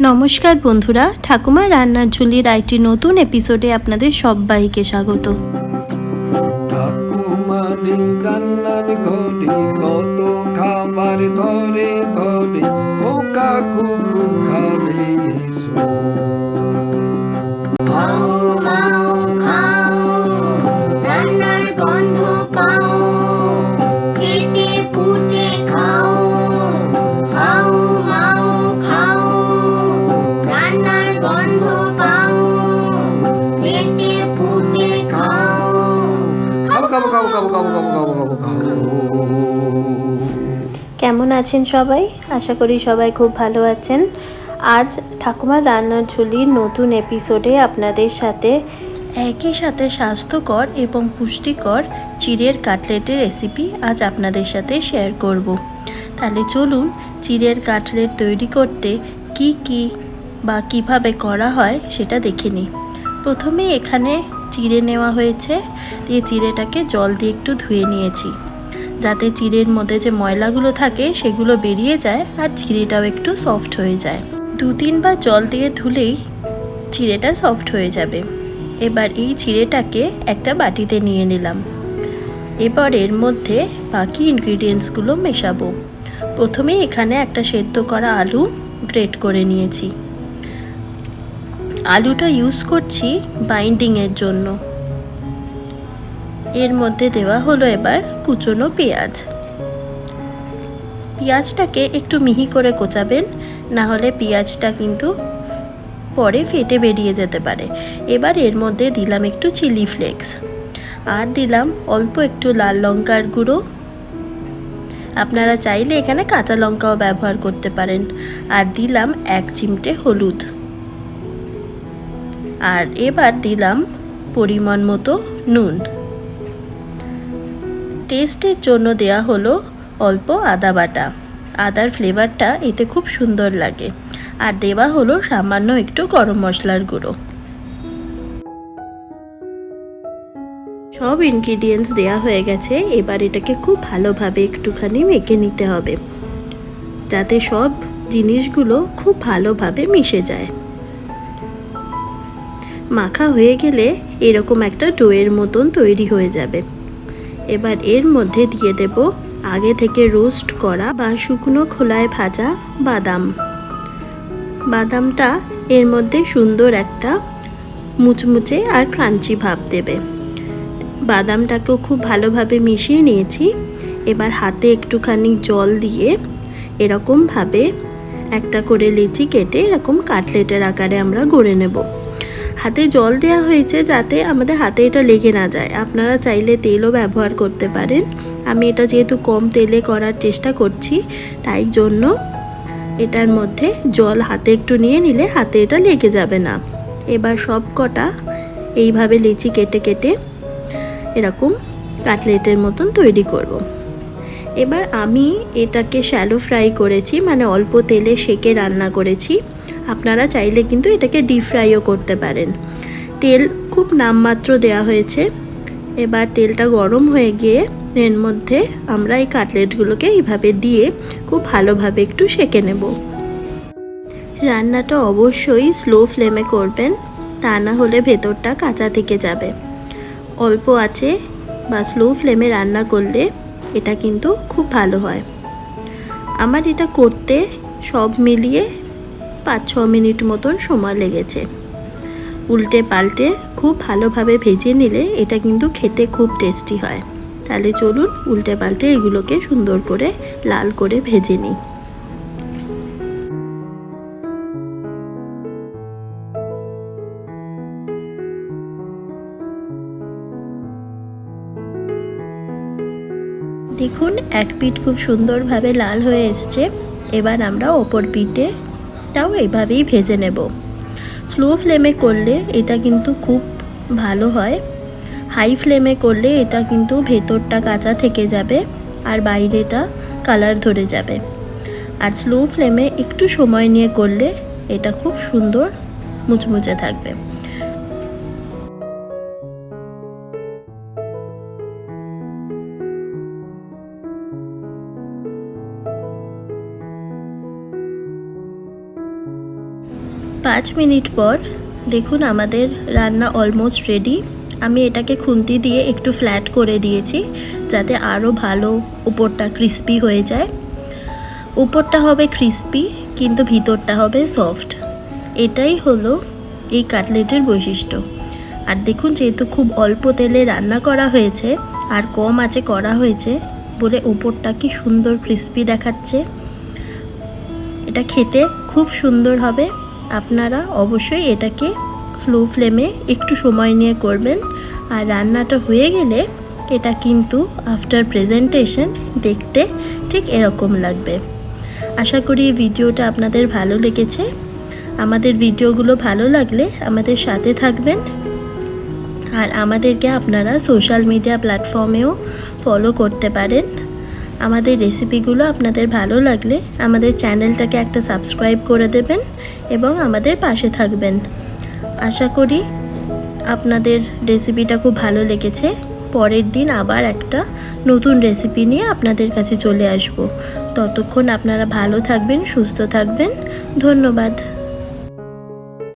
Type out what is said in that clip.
নমস্কার বন্ধুরা, ঠাকুমা রান্নার ঝুলির আইটি নতুন এপিসোডে আপনাদের সবাইকে স্বাগত। কত খাবার ধরে ধরে, ও কুকু কেমন আছেন সবাই? আশা করি সবাই খুব ভালো আছেন। আজ ঠাকুমার রান্নার ঝুলির নতুন এপিসোডে আপনাদের সাথে একই সাথে স্বাস্থ্যকর এবং পুষ্টিকর চিড়ের কাটলেটের রেসিপি আজ আপনাদের সাথে শেয়ার করব। তাহলে চলুন চিড়ের কাটলেট তৈরি করতে কি কি বা কীভাবে করা হয় সেটা দেখে নিই। প্রথমে এখানে চিড়ে নেওয়া হয়েছে, দিয়ে চিড়েটাকে জল দিয়ে একটু ধুয়ে নিয়েছি। যাতে চিড়ের মধ্যে যে ময়লাগুলো থাকে, সেগুলো বেরিয়ে যায় আর চিড়েটাও একটু সফট হয়ে যায়। দু তিনবার জল দিয়ে ধুলেই চিড়েটা সফট হয়ে যাবে। এবার এই চিড়েটাকে একটা বাটিতে নিয়ে নিলাম। এবার এর মধ্যে বাকি ইনগ্রিডিয়েন্টসগুলো মেশাবো। প্রথমে এখানে একটা সেদ্ধ করা আলু গ্রেট করে নিয়েছি। আলুটা ইউজ করছি বাইন্ডিংয়ের জন্য। এর মধ্যে দেওয়া হলো এবার কুচনো পেঁয়াজ। পেঁয়াজটাকে একটু মিহি করে কোচাবেন, না হলে পেঁয়াজটা কিন্তু পরে ফেটে বেরিয়ে যেতে পারে। এবার এর মধ্যে দিলাম একটু চিলি ফ্লেক্স আর দিলাম অল্প একটু লাল লঙ্কার গুঁড়ো। আপনারা চাইলে এখানে কাঁচা লঙ্কাও ব্যবহার করতে পারেন। আর দিলাম এক চিমটে হলুদ। আর এবার দিলাম পরিমাণ মতো নুন। টেস্টের জন্য দেয়া হলো অল্প আদা বাটা। আদার ফ্লেভারটা এতে খুব সুন্দর লাগে। আর দেওয়া হলো সামান্য একটু গরম মশলার গুঁড়ো। সব ইনগ্রিডিয়েন্টস দেয়া হয়ে গেছে। এবার এটাকে খুব ভালোভাবে একটুখানি মেখে নিতে হবে। যাতে সব জিনিসগুলো খুব ভালোভাবে মিশে যায়। মাখা হয়ে গেলে এরকম একটা ডোয়ের মতন তৈরি হয়ে যাবে। এবার এর মধ্যে দিয়ে দেব আগে থেকে রোস্ট করা বা শুকনো খোলায় ভাজা বাদাম। বাদামটা এর মধ্যে সুন্দর একটা মুচমুচে আর ক্রাঞ্চি ভাব দেবে। বাদামটাকেও খুব ভালোভাবে মিশিয়ে নিয়েছি। এবার হাতে একটুখানি জল দিয়ে এরকমভাবে একটা করে লিচি কেটে এরকম কাটলেটের আকারে আমরা গড়ে নেব। হাতে জল দেওয়া হয়েছে যাতে আমাদের হাতে এটা লেগে না যায়। আপনারা চাইলে তেলও ব্যবহার করতে পারেন। আমি এটা যেহেতু কম তেলে করার চেষ্টা করছি, তাই জন্য এটার মধ্যে জল হাতে একটু নিয়ে নিলে হাতে এটা লেগে যাবে না। এবার সব কটা এইভাবে লিচি কেটে কেটে এরকম কাটলেটের মতন তৈরি করব। এবার আমি এটাকে শ্যালো ফ্রাই করেছি মানে অল্প তেলে সেকে রান্না করেছি। আপনারা চাইলে কিন্তু এটাকে ডিপ ফ্রাইও করতে পারেন। তেল খুব নামমাত্র দেওয়া হয়েছে। এবার তেলটা গরম হয়ে গিয়ে এর মধ্যে আমরা এই কাটলেটগুলোকে এইভাবে দিয়ে খুব ভালোভাবে একটু সেকে নেব। রান্নাটা অবশ্যই স্লো ফ্লেমে করবেন, তা না হলে ভেতরটা কাঁচা থেকে যাবে। অল্প আছে বা স্লো ফ্লেমে রান্না করলে এটা কিন্তু খুব ভালো হয়। আমার এটা করতে সব মিলিয়ে পাঁচ ছ মিনিট মতন সময় লেগেছে। উল্টে পাল্টে খুব ভালোভাবে ভেজে নিলে এটা কিন্তু খেতে খুব টেস্টি হয়। তাহলে চলুন উল্টে পাল্টে এগুলোকে সুন্দর করে লাল করে ভেজে নিই। দেখুন, এক পিঠ খুব সুন্দরভাবে লাল হয়ে এসছে। এবার আমরা ওপর পিঠেটাও এইভাবেই ভেজে নেব। স্লো ফ্লেমে করলে এটা কিন্তু খুব ভালো হয়। হাই ফ্লেমে করলে এটা কিন্তু ভেতরটা কাঁচা থেকে যাবে আর বাইরেটা কালার ধরে যাবে। আর স্লো ফ্লেমে একটু সময় নিয়ে করলে এটা খুব সুন্দর মুচমুচে থাকবে। পাঁচ মিনিট পর দেখুন আমাদের রান্না অলমোস্ট রেডি আমি এটাকে খুন্তি দিয়ে একটু ফ্ল্যাট করে দিয়েছি যাতে আরও ভালো উপরটা ক্রিস্পি হয়ে যায়। উপরটা হবে ক্রিস্পি কিন্তু ভিতরটা হবে সফট এটাই হলো এই কাটলেটের বৈশিষ্ট্য। আর দেখুন যেহেতু খুব অল্প তেলে রান্না করা হয়েছে, আর কম আঁচে করা হয়েছে, বলে উপরটা কি সুন্দর ক্রিস্পি দেখাচ্ছে। এটা খেতে খুব সুন্দর হবে। আপনারা অবশ্যই এটাকে স্লো ফ্লেমে একটু সময় নিয়ে করবেন। আর রান্নাটা হয়ে গেলে এটা কিন্তু আফটার প্রেজেন্টেশন দেখতে ঠিক এরকম লাগবে। আশা করি ভিডিওটা আপনাদের ভালো লেগেছে। আমাদের ভিডিওগুলো ভালো লাগলে আমাদের সাথে থাকবেন। আর আমাদেরকে আপনারা সোশ্যাল মিডিয়া প্ল্যাটফর্মেও ফলো করতে পারেন। আমাদের রেসিপিগুলো আপনাদের ভালো লাগলে আমাদের চ্যানেলটাকে একটা সাবস্ক্রাইব করে দেবেন এবং আমাদের পাশে থাকবেন। আশা করি আপনাদের রেসিপিটা খুব ভালো লেগেছে। পরের দিন আবার একটা নতুন রেসিপি নিয়ে আপনাদের কাছে চলে আসব। ততক্ষণ আপনারা ভালো থাকবেন, সুস্থ থাকবেন। ধন্যবাদ।